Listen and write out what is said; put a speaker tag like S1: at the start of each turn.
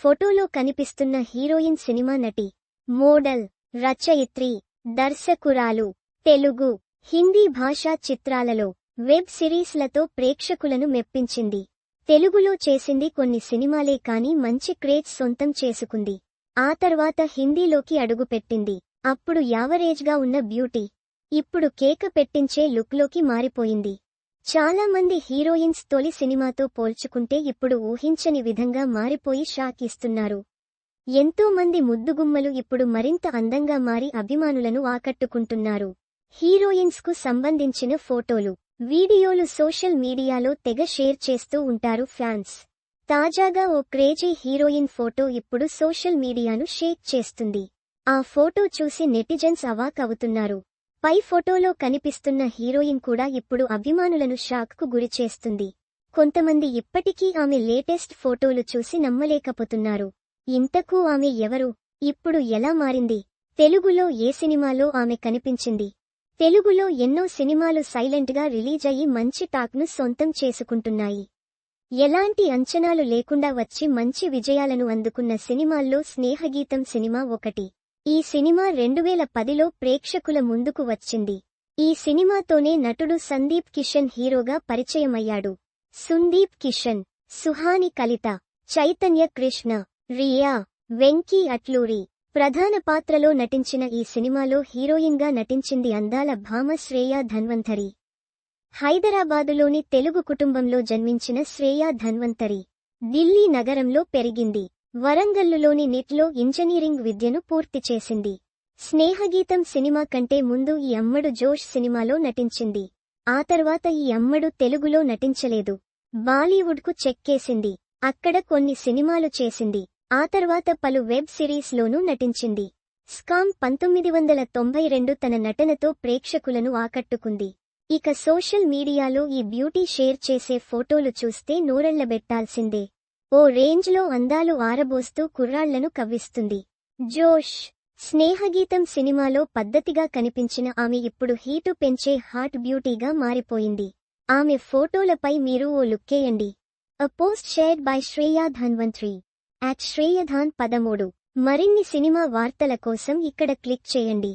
S1: ఫోటోలో కనిపిస్తున్న heroine cinema నటి మోడల్ రచయిత్రి దర్శకురాలు తెలుగు హిందీ భాషా చిత్రాలలో వెబ్ సిరీస్లతో ప్రేక్షకులను మెప్పించింది. తెలుగులో చేసింది కొన్ని సినిమాలే కాని మంచి క్రేజ్ సొంతం చేసుకుంది. ఆ తర్వాత హిందీలోకి అడుగుపెట్టింది. అప్పుడు యావరేజ్గా ఉన్న బ్యూటీ ఇప్పుడు కేక పెట్టించే లుక్లోకి మారిపోయింది. చాలా మంది హీరోయిన్స్ తొలి సినిమాతో పోల్చుకుంటే ఇప్పుడు ఊహించని విధంగా మారిపోయి షాక్ ఇస్తున్నారు. ఎంతో మంది ముద్దుగుమ్మలు ఇప్పుడు మరింత అందంగా మారి అభిమానులను ఆకట్టుకుంటున్నారు. హీరోయిన్స్కు సంబంధించిన ఫోటోలు వీడియోలు సోషల్ మీడియాలో తెగ షేర్ చేస్తూ ఉంటారు ఫ్యాన్స్. తాజాగా ఓ క్రేజీ హీరోయిన్ ఫోటో ఇప్పుడు సోషల్ మీడియాను షేక్ చేస్తుంది. ఆ ఫోటో చూసి నెటిజన్స్ అవాక్ అవుతున్నారు. పై ఫోటోలో కనిపిస్తున్న హీరోయిన్ కూడా ఇప్పుడు అభిమానులను షాక్కు గురిచేస్తుంది. కొంతమంది ఇప్పటికీ ఆమె లేటెస్ట్ ఫోటోలు చూసి నమ్మలేకపోతున్నారు. ఇంతకూ ఆమె ఎవరు? ఇప్పుడు ఎలా మారింది? తెలుగులో ఏ సినిమాలో ఆమె కనిపించింది? తెలుగులో ఎన్నో సినిమాలు సైలెంట్గా రిలీజ్ అయ్యి మంచి టాక్ను సొంతం చేసుకుంటున్నాయి. ఎలాంటి అంచనాలు లేకుండా వచ్చి మంచి విజయాలను అందుకున్న సినిమాల్లో స్నేహగీతం సినిమా ఒకటి. ఈ సినిమా రెండువేల పదిలో ప్రేక్షకుల ముందుకు వచ్చింది. ఈ సినిమాతోనే నటుడు సందీప్ కిషన్ హీరోగా పరిచయమయ్యాడు. సుందీప్ కిషన్ సుహాని కలిత చైతన్య కృష్ణ రియా వెంకీ అట్లూరి ప్రధాన పాత్రలో నటించిన ఈ సినిమాలో హీరోయిన్గా నటించింది అందాల భామ శ్రేయా ధన్వంతరి. హైదరాబాదులోని తెలుగు కుటుంబంలో జన్మించిన శ్రేయా ధన్వంతరి. ఢిల్లీ నగరంలో పెరిగింది. వరంగల్లులోని నిట్లో ఇంజనీరింగ్ విద్యను పూర్తి చేసింది. స్నేహగీతం సినిమా కంటే ముందు ఈ అమ్మడు జోష్ సినిమాలో నటించింది. ఆ తర్వాత ఈ అమ్మడు తెలుగులో నటించలేదు. బాలీవుడ్కు చెక్కేసింది అక్కడ కొన్ని సినిమాలు చేసింది. ఆ తర్వాత పలు వెబ్ సిరీస్లోనూ నటించింది. స్కామ్ పంతొమ్మిది వందల తొంభై రెండు తన నటనతో ప్రేక్షకులను ఆకట్టుకుంది. ఇక సోషల్ మీడియాలో ఈ బ్యూటీ షేర్ చేసే ఫోటోలు చూస్తే నూరెళ్ళబెట్టాల్సిందే ఓ రేంజ్లో అందాలు ఆరబోస్తూ కుర్రాళ్ళను కవ్విస్తుంది. జోష్ స్నేహగీతం సినిమాలో పద్ధతిగా కనిపించిన ఆమె ఇప్పుడు హీటు పెంచే హాట్ బ్యూటీగా మారిపోయింది. ఆమె ఫోటోలపై మీరు ఓ లుక్కేయండి a post shared by Shreya Dhanvantri at Shreyadhan పదమూడు. మరిన్ని సినిమా వార్తల కోసం ఇక్కడ క్లిక్ చేయండి.